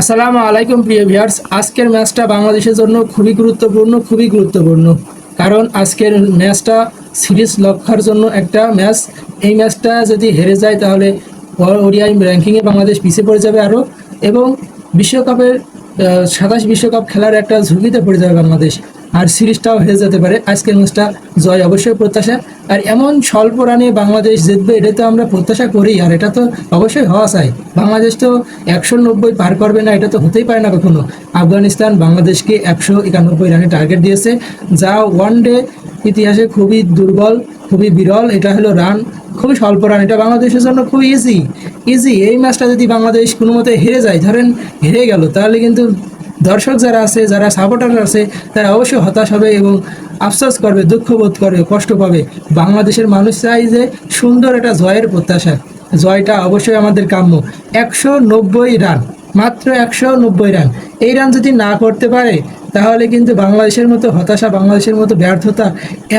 আসসালামু আলাইকুম প্রিয় ভিউয়ার্স। আজকের ম্যাচটা বাংলাদেশের জন্য খুবই গুরুত্বপূর্ণ খুবই গুরুত্বপূর্ণ। কারণ আজকের ম্যাচটা সিরিজ লক্ষার জন্য একটা ম্যাচ। এই ম্যাচটা যদি হেরে যায় তাহলে ওডিআই র্যাঙ্কিংয়ে বাংলাদেশ পিছিয়ে পড়ে যাবে আরও। এবং বিশ্বকাপের সাতাশ বিশ্বকাপ খেলার একটা ঝুঁকিতে পড়ে যাবে বাংলাদেশ। আর সিরিজটাও হেরে যেতে পারে। আজকের ম্যাচটা জয় অবশ্যই প্রত্যাশা। আর এমন স্বল্প রানে বাংলাদেশ জিতবে, এটা তো আমরা প্রত্যাশা করি, আর এটা তো অবশ্যই হওয়া চাই। বাংলাদেশ তো একশো নব্বই পার করবে না, এটা তো হতেই পারে না কখনো। আফগানিস্তান বাংলাদেশকে একশো একানব্বই রানে টার্গেট দিয়েছে। যা ওয়ান ডে ইতিহাসে খুবই দুর্বল, খুবই বিরল, এটা হলো রান খুবই স্বল্প রান এটা বাংলাদেশের জন্য খুবই ইজি ইজি এই ম্যাচটা যদি বাংলাদেশ কোনো মতে হেরে যায়, ধরেন হেরে গেল, তাহলে কিন্তু দর্শক যারা আছে, যারা সাপোর্টার আছে, তারা অবশ্যই হতাশ হবে এবং আফসোস করবে, দুঃখ বোধ করবে, কষ্ট পাবে। বাংলাদেশের মানুষ চাই যে সুন্দর একটা জয়ের প্রত্যাশা। জয়টা অবশ্যই আমাদের কাম্য। একশো নব্বই রান, মাত্র একশো নব্বই রান। এই রান যদি না করতে পারে, তাহলে কিন্তু বাংলাদেশের মতো হতাশা, বাংলাদেশের মতো ব্যর্থতা,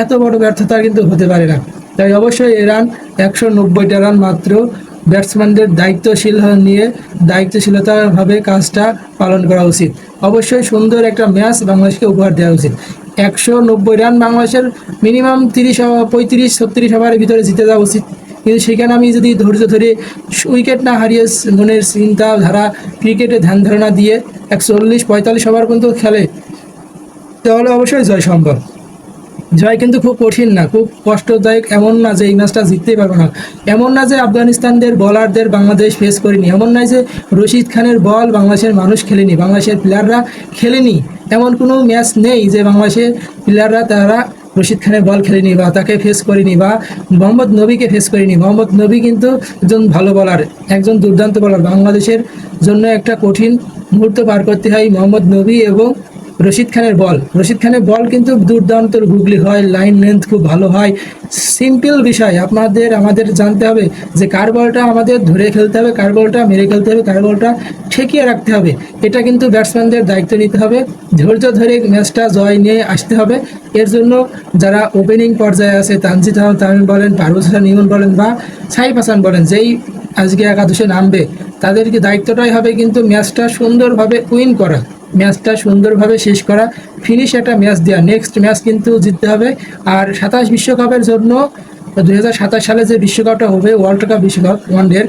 এত বড় ব্যর্থতা কিন্তু হতে পারে না। তাই অবশ্যই এই রান, একশো নব্বইটা রান মাত্র ব্যাটসম্যানদের দায়িত্বশীল নিয়ে দায়িত্বশীলতাভাবে কাজটা পালন করা উচিত। অবশ্যই সুন্দর একটা ম্যাচ বাংলাদেশকে উপহার দেওয়া উচিত। একশো নব্বই রান বাংলাদেশের মিনিমাম তিরিশ পঁয়ত্রিশ, ছত্রিশ ওভারের ভিতরে জিতে যাওয়া উচিত। কিন্তু সেখানে আমি যদি ধৈর্য ধরে উইকেট না হারিয়ে মনের চিন্তা, ধারা, ক্রিকেটে ধ্যান ধারণা দিয়ে একশো চল্লিশ পঁয়তাল্লিশ ওভার পর্যন্ত খেলে, তাহলে অবশ্যই জয় সম্ভব। জয় কিন্তু খুব কঠিন না, খুব কষ্টদায়ক এমন না যে এই ম্যাচটা জিততেই পারব না। এমন না যে আফগানিস্তানদের বলারদের বাংলাদেশ ফেস করেনি, এমন নয় যে রশিদ খানের বল বাংলাদেশের মানুষ খেলেনি, বাংলাদেশের প্লেয়াররা খেলেনি। এমন কোনো ম্যাচ নেই যে বাংলাদেশের প্লেয়াররা তারা রশিদ খানের বল খেলেনি বা তাকে ফেস করেনি বা মোহাম্মদ নবীকে ফেস করেনি। মোহাম্মদ নবী কিন্তু একজন ভালো বলার, একজন দুর্দান্ত বলার। বাংলাদেশের জন্য একটা কঠিন মুহূর্ত পার করতে হয় মোহাম্মদ নবী এবং রশিদ খানের বল। রশিদ খানের বল কিন্তু দুর্দান্ত গুগলি হয় লাইন লেন্থ খুব ভালো হয়। সিম্পল বিষয়, আপনাদের, আমাদের জানতে হবে যে কার বলটা আমাদের ধরে খেলতে হবে, কার বলটা মেরে খেলতে হবে, কার বলটা ঠেকিয়ে রাখতে হবে। এটা কিন্তু ব্যাটসম্যানদের দায়িত্ব নিতে হবে। ধৈর্য ধরে ম্যাচটা জয় নিয়ে আসতে হবে। এর জন্য যারা ওপেনিং পর্যায়ে আছে, তানজিদ আহমদ তামিম বলেন, পারভেজ হাসান ইমন বলেন বা সাইফ হাসান বলেন, যেই আজকে একাদশে নামবে, তাদেরকে দায়িত্বটাই হবে কিন্তু ম্যাচটা সুন্দরভাবে উইন করা। ম্যাচটা সুন্দরভাবে শেষ করা। ফিনিশ একটা ম্যাচ দেওয়া নেক্সট ম্যাচ কিন্তু জিততে হবে। আর সাতাশ বিশ্বকাপের জন্য দু হাজার সাতাশ সালে যে বিশ্বকাপটা হবে ওয়ার্ল্ড কাপ বিশ্বকাপ ওয়ানডের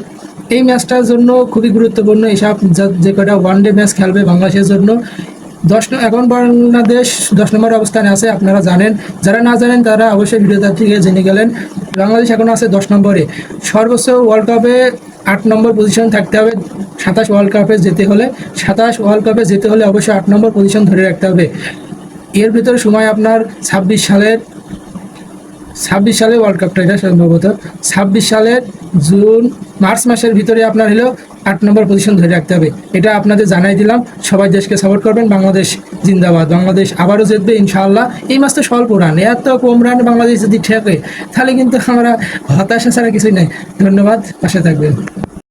এই ম্যাচটার জন্য খুবই গুরুত্বপূর্ণ এইসব যা- কটা ওয়ান ডে ম্যাচ খেলবে বাংলাদেশের জন্য। দশ এখন বাংলাদেশ দশ নম্বর অবস্থানে আছে, আপনারা জানেন। যারা না জানেন, তারা অবশ্যই ভিডিওটা থেকে জেনে গেলেন। বাংলাদেশ এখন আছে দশ নম্বরে। সর্বোচ্চ ওয়ার্ল্ড কাপে আট নম্বর পজিশন থাকতে হবে। সাতাশ ওয়ার্ল্ড কাপে যেতে হলে, সাতাশ ওয়ার্ল্ড কাপে যেতে হলে অবশ্যই আট নম্বর পজিশন ধরে রাখতে হবে। এর ভিতরে সময় আপনার ছাব্বিশ সালের ছাব্বিশ সালে ওয়ার্ল্ড কাপটা এটা সম্ভবত ছাব্বিশ সালের জুন, মার্চ মাসের ভিতরে আপনার হলেও আট নম্বর পজিশন ধরে রাখতে হবে। এটা আপনাদের জানাই দিলাম। সবাই দেশকে সাপোর্ট করবেন। বাংলাদেশ জিন্দাবাদ। বাংলাদেশ আবারও জিতবে, ইনশাআল্লাহ। এই মাস তো স্বল্প রান এত কম রান বাংলাদেশ যদি ঠেকে, তাহলে কিন্তু আমরা হতাশা ছাড়া কিছুই নাই। ধন্যবাদ। পাশে থাকবেন।